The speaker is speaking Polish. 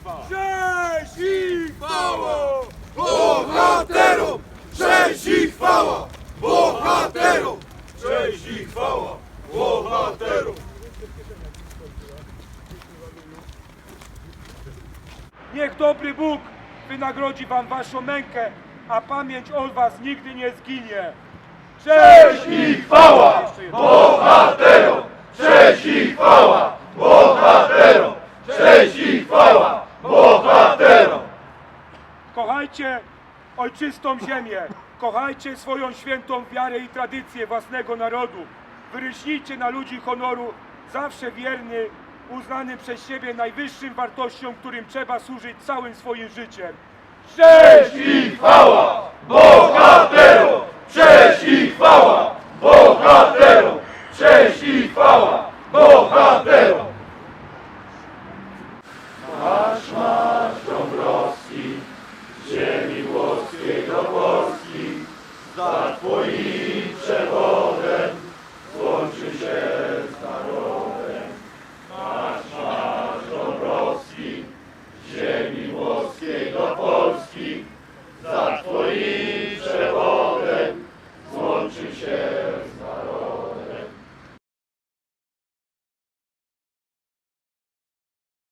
chwała! Cześć i chwała! Bohaterom! Cześć i chwała! Bohaterom! Cześć i chwała! Bohaterom! Niech dobry Bóg wynagrodzi wam waszą mękę, a pamięć o was nigdy nie zginie. Cześć i chwała bohaterom! Cześć i chwała bohaterom! Cześć i chwała! Kochajcie ojczystą ziemię, kochajcie swoją świętą wiarę i tradycję własnego narodu. Wyryśnijcie na ludzi honoru, zawsze wierny, uznany przez siebie najwyższym wartościom, którym trzeba służyć całym swoim życiem. Cześć! I chwała! Bohaterom! For pojicze.